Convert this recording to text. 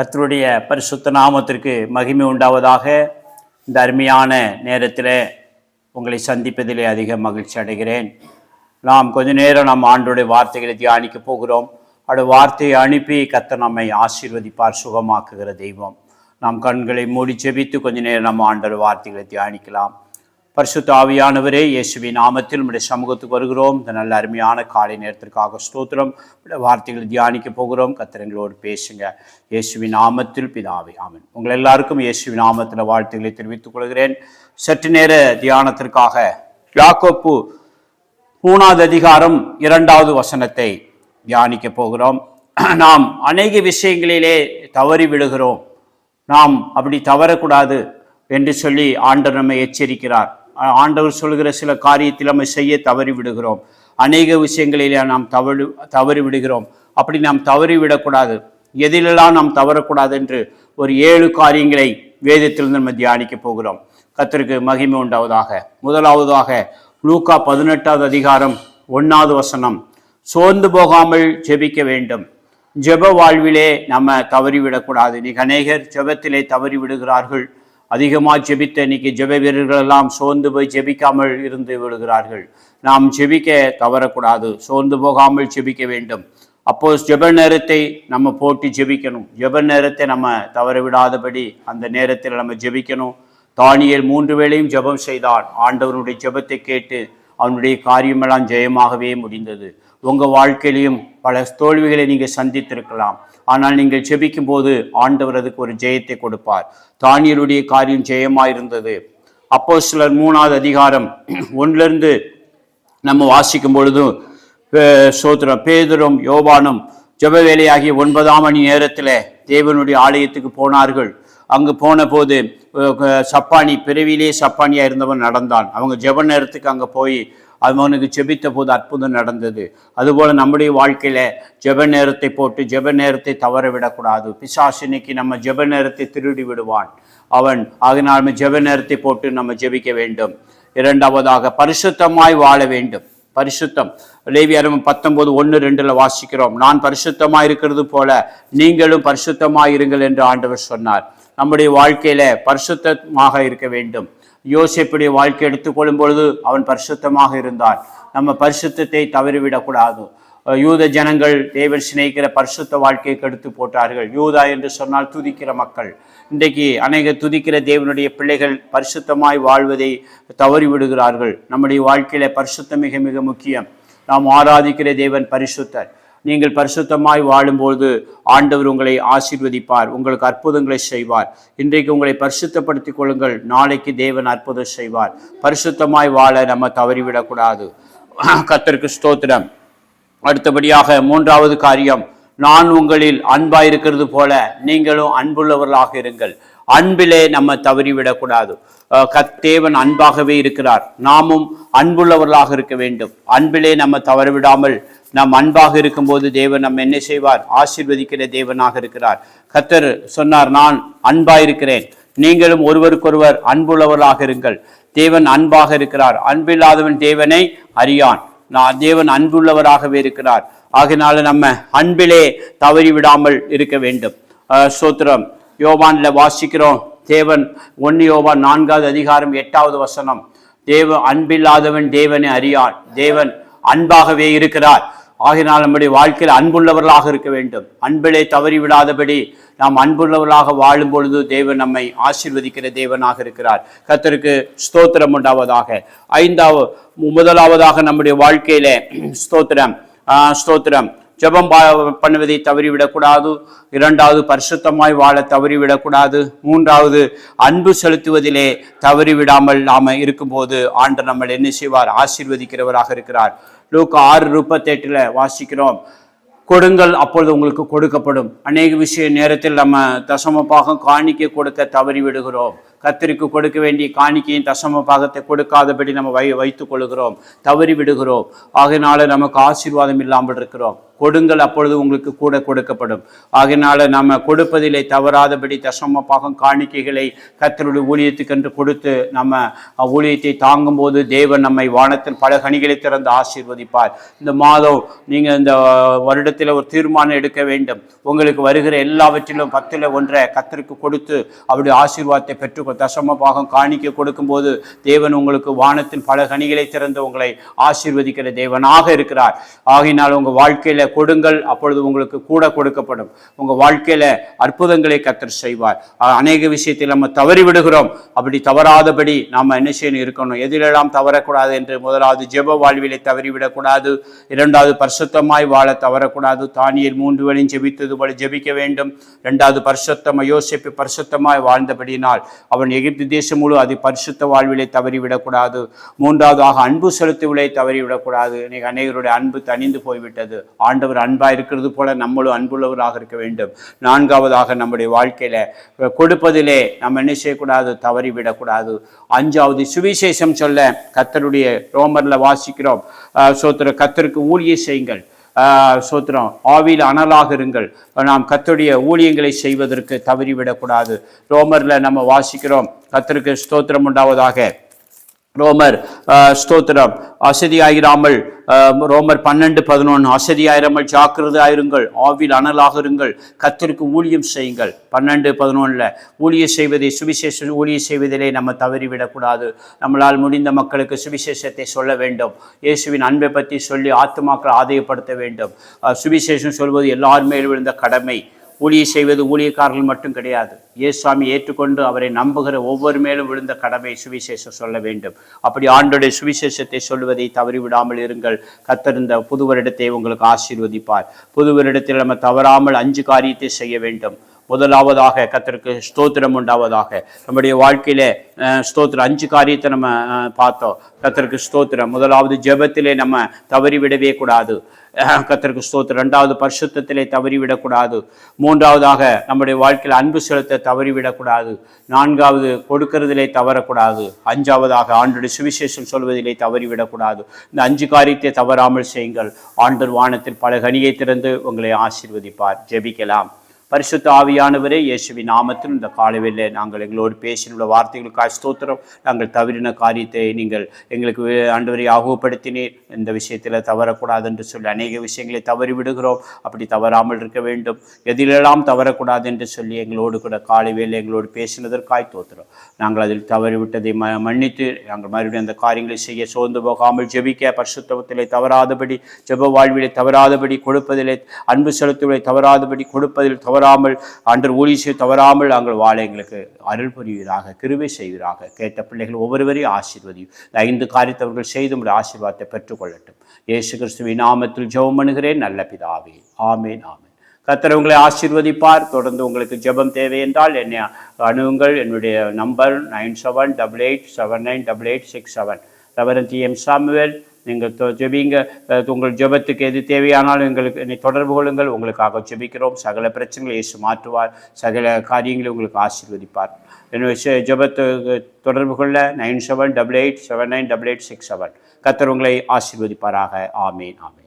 கர்த்தருடைய பரிசுத்த நாமத்திற்கு மகிமை உண்டாவதாக. இந்த அருமையான நேரத்தில் உங்களை சந்திப்பதிலே அதிக மகிழ்ச்சி அடைகிறேன். நாம் கொஞ்ச நேரம் நாம் ஆண்டோடைய வார்த்தைகளை தியானிக்க போகிறோம். அவருடைய வார்த்தையை அனுப்பி கத்த நம்மை ஆசீர்வதிப்பார் சுகமாக்குகிற தெய்வம். நாம் கண்களை மூடி செபித்து கொஞ்ச நேரம் நம்ம ஆண்டோட வார்த்தைகளை தியானிக்கலாம். பரிசுத்த ஆவியானவரே இயேசுவின் நாமத்தில் உடைய சமூகத்துக்கு வருகிறோம். இந்த நல்ல அருமையான காலை நேரத்திற்காக ஸ்தோத்திரம். வார்த்தைகளை தியானிக்க போகிறோம். கத்திரங்களோடு பேசுங்க. இயேசுவின் நாமத்தில் பிதாவே ஆமன். உங்கள் எல்லாருக்கும் இயேசுவின் நாமத்தில் வாழ்த்துக்களை தெரிவித்துக் கொள்கிறேன். சற்று நேர தியானத்திற்காக யாக்கோப்பு மூணாவது அதிகாரம் இரண்டாவது வசனத்தை தியானிக்க போகிறோம். நாம் அநேக விஷயங்களிலே தவறி விடுகிறோம் நாம் அப்படி தவறக்கூடாது என்று சொல்லி ஆண்டர் நம்மை எச்சரிக்கிறார். ஆண்டவர் சொல்கிற சில காரியத்தில் நம்ம செய்ய தவறி விடுகிறோம். அநேக விஷயங்களிலே நாம் தவறு தவறி விடுகிறோம். அப்படி நாம் தவறி விடக்கூடாது. எதிலெல்லாம் நாம் தவறக்கூடாது என்று ஒரு ஏழு காரியங்களை வேதத்திலிருந்து நம்ம தியானிக்க போகிறோம். கத்திற்கு மகிமை உண்டாவதாக. முதலாவதாக லூக்கா பதினெட்டாவது அதிகாரம் ஒன்றாவது வசனம். சோர்ந்து போகாமல் ஜெபிக்க வேண்டும். ஜெப வாழ்விலே நம்ம தவறிவிடக்கூடாது இன்னைக்கு அநேகர் ஜெபத்திலே தவறி விடுகிறார்கள். அதிகமாக ஜெபித்த இன்னைக்கு ஜெப வீரர்கள் எல்லாம் சோர்ந்து போய் ஜெபிக்காமல் இருந்து விடுகிறார்கள். நாம் ஜெபிக்க தவறக்கூடாது. சோர்ந்து போகாமல் ஜெபிக்க வேண்டும். அப்போ ஜெப நேரத்தை நம்ம போட்டு ஜெபிக்கணும். ஜெப நேரத்தை நம்ம தவற விடாதபடி அந்த நேரத்தில் நம்ம ஜெபிக்கணும். தானியல் மூன்று வேளையும் ஜெபம் செய்தான். ஆண்டவனுடைய ஜெபத்தை கேட்டு அவனுடைய காரியமெல்லாம் ஜெயமாகவே முடிந்தது. உங்கள் வாழ்க்கையிலையும் பல தோல்விகளை நீங்கள் சந்தித்திருக்கலாம். ஆனால் நீங்கள் ஜெபிக்கும் போது ஆண்டவர் அதுக்கு ஒரு ஜெயத்தை கொடுப்பார். தானியலுடைய காரியம் ஜெயமாயிருந்தது. அப்போ சிலர் மூணாவது அதிகாரம் ஒன்றிலிருந்து நம்ம வாசிக்கும் பொழுதும் சோத்திரம் பேதுரும் யோவானும் ஜப வேலையாகிய ஒன்பதாம் மணி நேரத்தில் தேவனுடைய ஆலயத்துக்கு போனார்கள். அங்கு போன போது சப்பானி பிறவியிலே சப்பானியாக இருந்தவன் நடந்தான். அவங்க ஜெப நேரத்துக்கு அங்கே போய் அவனுக்கு ஜெபித்த போது அற்புதம் நடந்தது. அதுபோல் நம்முடைய வாழ்க்கையில் ஜெப நேரத்தை போட்டு ஜெப நேரத்தை தவற விடக்கூடாது. பிசாசினிக்கு இன்னைக்கு நம்ம ஜெப நேரத்தை திருடி விடுவான். அவன் ஆகினால் நம்ம ஜெப நேரத்தை போட்டு நம்ம ஜெபிக்க வேண்டும். இரண்டாவதாக பரிசுத்தமாய் வாழ வேண்டும். பரிசுத்தம். லேவியரம் பத்தொன்பது ஒன்று ரெண்டில் வாசிக்கிறோம். நான் பரிசுத்தமாக இருக்கிறது போல நீங்களும் பரிசுத்தமாக இருங்கள் என்று ஆண்டவர் சொன்னார். நம்முடைய வாழ்க்கையில பரிசுத்தமாக இருக்க வேண்டும். யோசேப்புடைய வாழ்க்கை எடுத்துக்கொள்ளும் பொழுது அவன் பரிசுத்தமாக இருந்தான். நம்ம பரிசுத்தத்தை தவறிவிடக்கூடாது யூத ஜனங்கள் தேவன் சிநேகிற பரிசுத்த வாழ்க்கையை கெடுத்து போட்டார்கள். யூதா என்று சொன்னால் துதிக்கிற மக்கள். இன்றைக்கு அநேக துதிக்கிற தேவனுடைய பிள்ளைகள் பரிசுத்தமாய் வாழ்வதை தவறி விடுகிறார்கள் நம்முடைய வாழ்க்கையில பரிசுத்தம் மிக மிக முக்கியம். நாம் ஆராதிக்கிற தேவன் பரிசுத்தர். நீங்கள் பரிசுத்தமாய் வாழும்போது ஆண்டவர் உங்களை ஆசீர்வதிப்பார் உங்களுக்கு அற்புதங்களை செய்வார். இன்றைக்கு உங்களை பரிசுத்தப்படுத்திக் கொள்ளுங்கள். நாளைக்கு தேவன் அற்புதம் செய்வார். பரிசுத்தமாய் வாழ நம்ம தவறிவிடக்கூடாது. கர்த்தருக்கு ஸ்தோத்திரம். அடுத்தபடியாக மூன்றாவது காரியம். நான் உங்களில் அன்பாக இருக்கிறது போல நீங்களும் அன்புள்ளவர்களாக இருங்கள். அன்பிலே நம்ம தவறிவிடக்கூடாது. கத்தேவன் அன்பாகவே இருக்கிறார். நாமும் அன்புள்ளவர்களாக இருக்க வேண்டும். அன்பிலே நம்ம தவறிவிடாமல் நாம் அன்பாக இருக்கும்போது தேவன் நம்ம என்ன செய்வார்? ஆசீர்வதிக்கிற தேவனாக இருக்கிறார். கத்தர் சொன்னார் நான் அன்பாக இருக்கிறேன். நீங்களும் ஒருவருக்கொருவர் அன்புள்ளவர்களாக இருங்கள். தேவன் அன்பாக இருக்கிறார். அன்பில்லாதவன் தேவனை அறியான். நான் தேவன் அன்புள்ளவராகவே இருக்கிறார். ஆகினால நம்ம அன்பிலே தவறி விடாமல் இருக்க வேண்டும். சோத்திரம். யோவானில் வாசிக்கிறோம். தேவன் ஒன்னு யோவான் நான்காவது அதிகாரம் எட்டாவது வசனம். தேவ அன்பில்லாதவன் தேவனை அறியான். தேவன் அன்பாகவே இருக்கிறார். ஆகினால் நம்முடைய வாழ்க்கையில் அன்புள்ளவர்களாக இருக்க வேண்டும். அன்பிலே தவறி விடாதபடி நாம் அன்புள்ளவர்களாக வாழும் பொழுது தேவன் நம்மை ஆசிர்வதிக்கிற தேவனாக இருக்கிறார். கத்தருக்கு ஸ்தோத்திரம் உண்டாவதாக. ஐந்தாவது முதலாவதாக நம்முடைய வாழ்க்கையில ஸ்தோத்திரம் ஸ்தோத்திரம். ஜெபம் பா- பண்ணுவதை தவறிவிடக்கூடாது. இரண்டாவது பரிசுத்தமாய் வாழ தவறிவிடக்கூடாது. மூன்றாவது அன்பு செலுத்துவதிலே தவறிவிடாமல் நாம இருக்கும்போது ஆண்டு நம்மள் என்ன செய்வார்? ஆசீர்வதிக்கிறவராக இருக்கிறார். லூக்கு ஆறு முப்பத்தெட்டுல வாசிக்கிறோம். கொடுங்கள் அப்பொழுது உங்களுக்கு கொடுக்கப்படும். அநேக விஷய நேரத்தில் நம்ம தசமப்பாகம் காணிக்க கொடுக்க தவறி விடுகிறோம் கத்தருக்கு கொடுக்க வேண்டிய காணிக்கையின் தசம பாகத்தை கொடுக்காதபடி நம்ம வை வைத்துக் கொள்கிறோம் தவறி விடுகிறோம். ஆகினால நமக்கு ஆசீர்வாதம் இல்லாமல் இருக்கிறோம். கொடுங்கள் அப்பொழுது உங்களுக்கு கூட கொடுக்கப்படும். ஆகினால நம்ம கொடுப்பதிலே தவறாதபடி தசம பாகம் காணிக்கைகளை கத்தருடைய ஊழியத்துக்கென்று கொடுத்து நம்ம ஊழியத்தை தாங்கும் போது தேவன் நம்மை வானத்தில் பல கனிகளை திறந்து ஆசீர்வதிப்பார். இந்த மாதம் நீங்கள் இந்த வருடத்தில் ஒரு தீர்மானம் எடுக்க வேண்டும். உங்களுக்கு வருகிற எல்லாவற்றிலும் பத்தில் ஒன்றை கத்தருக்கு கொடுத்து அவருடைய ஆசீர்வாதத்தை இப்போ தசம பாகம் காணிக்க கொடுக்கும்போது தேவன் உங்களுக்கு வானத்தின் பல கனிகளை திறந்து உங்களை ஆசீர்வதிக்கிற தேவனாக இருக்கிறார். ஆகினால் உங்கள் வாழ்க்கையில கொடுங்கள் அப்பொழுது உங்களுக்கு கூட கொடுக்கப்படும். உங்க வாழ்க்கையில அற்புதங்களை கத்தர் செய்வார். அநேக விஷயத்தில் நம்ம தவறி விடுகிறோம். அப்படி தவறாதபடி நாம என்ன செய்யணும் இருக்கணும். எதிலெல்லாம் தவறக்கூடாது என்று முதலாவது ஜெப வாழ்விலை தவறிவிடக்கூடாது இரண்டாவது பரிசுத்தமாய் வாழ தவறக்கூடாது. தானியல் மூன்று வழியும் ஜெபித்தது போல ஜெபிக்க வேண்டும். இரண்டாவது பரிசுத்தம் யோசிப்பு பரிசுத்தமாய் வாழ்ந்தபடியினால் அவன் எகிப்து தேசம் முழு அது பரிசுத்த வாழ்விலை தவறிவிடக்கூடாது. மூன்றாவதாக அன்பு செலுத்துவிலை தவறிவிடக்கூடாது. இன்னைக்கு அநேகருடைய அன்பு தணிந்து போய்விட்டது. ஆண்டவர் அன்பாக இருக்கிறது போல நம்மளும் அன்புள்ளவராக இருக்க வேண்டும். நான்காவதாக நம்முடைய வாழ்க்கையில் கொடுப்பதிலே நம்ம என்ன செய்யக்கூடாது? தவறிவிடக்கூடாது. அஞ்சாவது சுவிசேஷம் சொல்ல கத்தருடைய ரோமரில் வாசிக்கிறோம். சோத்திர கத்தருக்கு ஊழிய செய்யுங்கள். சோத்திரம் ஆவியில் அனலாக இருங்கள். நாம் கத்துடைய ஊழியங்களை செய்வதற்கு தவறிவிடக்கூடாது. ரோமரில் நம்ம வாசிக்கிறோம் கத்தருக்கு ஸ்தோத்திரம் உண்டாவதாக. ரோமர் ஸ்தோத்திரம். அசதியாயிராமல் ரோமர் பன்னெண்டு பதினொன்று அசதியாயிராமல் ஜாக்கிரதாயிருங்கள் ஆவில் அனலாக இருங்கள் கத்திற்கு ஊழியம் செய்யுங்கள். பன்னெண்டு பதினொன்றில் ஊழியம் செய்வதை சுவிசேஷ ஊழியம் செய்வதிலே நம்ம தவறிவிடக்கூடாது. நம்மளால் முடிந்த மக்களுக்கு சுவிசேஷத்தை சொல்ல வேண்டும். இயேசுவின் அன்பை பற்றி சொல்லி ஆத்துமாக்களை ஆதயப்படுத்த வேண்டும். சுவிசேஷம் சொல்வது எல்லார் விழுந்த கடமை. ஊழிய செய்வது ஊழியக்காரர்கள் மட்டும் கிடையாது. இயேசுவாமி ஏற்றுக்கொண்டு அவரை நம்புகிற ஒவ்வொரு மேலும் விழுந்த கடமை சுவிசேஷம் சொல்ல வேண்டும். அப்படி ஆண்டோடைய சுவிசேஷத்தை சொல்வதை தவறிவிடாமல் இருங்கள். கத்திருந்த புது வருடத்தை உங்களுக்கு ஆசீர்வதிப்பார். புது வருடத்தில் நம்ம தவறாமல் அஞ்சு காரியத்தை செய்ய வேண்டும். முதலாவதாக கத்தருக்கு ஸ்தோத்திரம் உண்டாவதாக. நம்முடைய வாழ்க்கையில ஸ்தோத்திரம் அஞ்சு காரியத்தை நம்ம பார்த்தோம். கத்தருக்கு ஸ்தோத்திரம். முதலாவது ஜெபத்திலே நம்ம தவறிவிடவே கூடாது. கத்திற்கு கத்தருக்கு ஸ்தோத்திரம். ரெண்டாவது பரிசுத்தத்திலே தவறிவிடக்கூடாது. மூன்றாவதாக நம்முடைய வாழ்க்கையில் அன்பு செலுத்த தவறிவிடக்கூடாது. நான்காவது கொடுக்கறதிலே தவறக்கூடாது. அஞ்சாவதாக ஆண்டுடைய சுவிசேஷம் சொல்வதிலே தவறிவிடக்கூடாது. இந்த அஞ்சு காரியத்தை தவறாமல் செய்யுங்கள். ஆண்டர் வானத்தில் பல கனியை திறந்து உங்களை ஆசீர்வதிப்பார். ஜெபிக்கலாம். பரிசுத்த ஆவியானவரே இயேசுவின் நாமத்தில் இந்த காலவில் நாங்கள் எங்களோடு பேசினுள்ள வார்த்தைகளுக்காக ஸ்தோத்திரம். நாங்கள் தவறின காரியத்தை நீங்கள் எங்களுக்கு ஆண்டவரை ஆகுவப்படுத்தினீர் இந்த விஷயத்தில் தவறக்கூடாது என்று சொல்லி அநேக விஷயங்களை தவறி விடுகிறோம் அப்படி தவறாமல் இருக்க வேண்டும். எதிலெல்லாம் தவறக்கூடாது என்று சொல்லி எங்களோடு கூட காலை எங்களோடு பேசினதற்காய் தோத்துறோம் நாங்கள் அதில் தவறிவிட்டதை ம மன்னித்து நாங்கள் மறுபடியும் அந்த காரியங்களை செய்ய சோர்ந்து போகாமல் ஜெபிக்க பரிசுத்தவத்திலே தவறாதபடி ஜெப வாழ்விலே தவறாதபடி கொடுப்பதிலே அன்பு செலுத்துவதை தவறாதபடி கொடுப்பதில் தவறாமல் அன்று ஊழிய தவறாமல் நாங்கள் வாழ எங்களுக்கு அருள் புரிவீராக கிருவை செய்வீராக. கேட்ட பிள்ளைகள் ஒவ்வொருவரையும் ஆசீர்வதியும். ஐந்து காரியத்தை அவர்கள் செய்து உடைய ஆசீர்வாதத்தை பெற்றுக்கொள்ளட்டும். இயேசு கிறிஸ்துவின் நாமத்தில் ஜெபம் பண்ணுகிறேன். நல்ல பிதாவே. ஆமேன் ஆமேன். கர்த்தர் உங்களை ஆசீர்வதிப்பார். தொடர்ந்து உங்களுக்கு ஜெபம் தேவை என்றால் என்னை அணுகுங்கள். என்னுடைய number nine seven double eight seven nine double eight six seven. Reverend T M Samuel. நீங்கள் தொ- ஜெபிங்க. உங்கள் ஜெபத்துக்கு எது தேவையானாலும் எங்களுக்கு என்னை தொடர்பு கொள்ளுங்கள். உங்களுக்காக ஜெபிக்கிறோம். சகல பிரச்சனைகளை இயேசு மாற்றுவார். சகல காரியங்களை உங்களுக்கு ஆசீர்வதிப்பார். என்னுடைய ஜெபத்துக்கு தொடர்பு கொள்ள nine seven double eight seven nine double eight six seven. கத்தர் உங்களை ஆசீர்வதிப்பாராக. ஆமேன் ஆமேன்.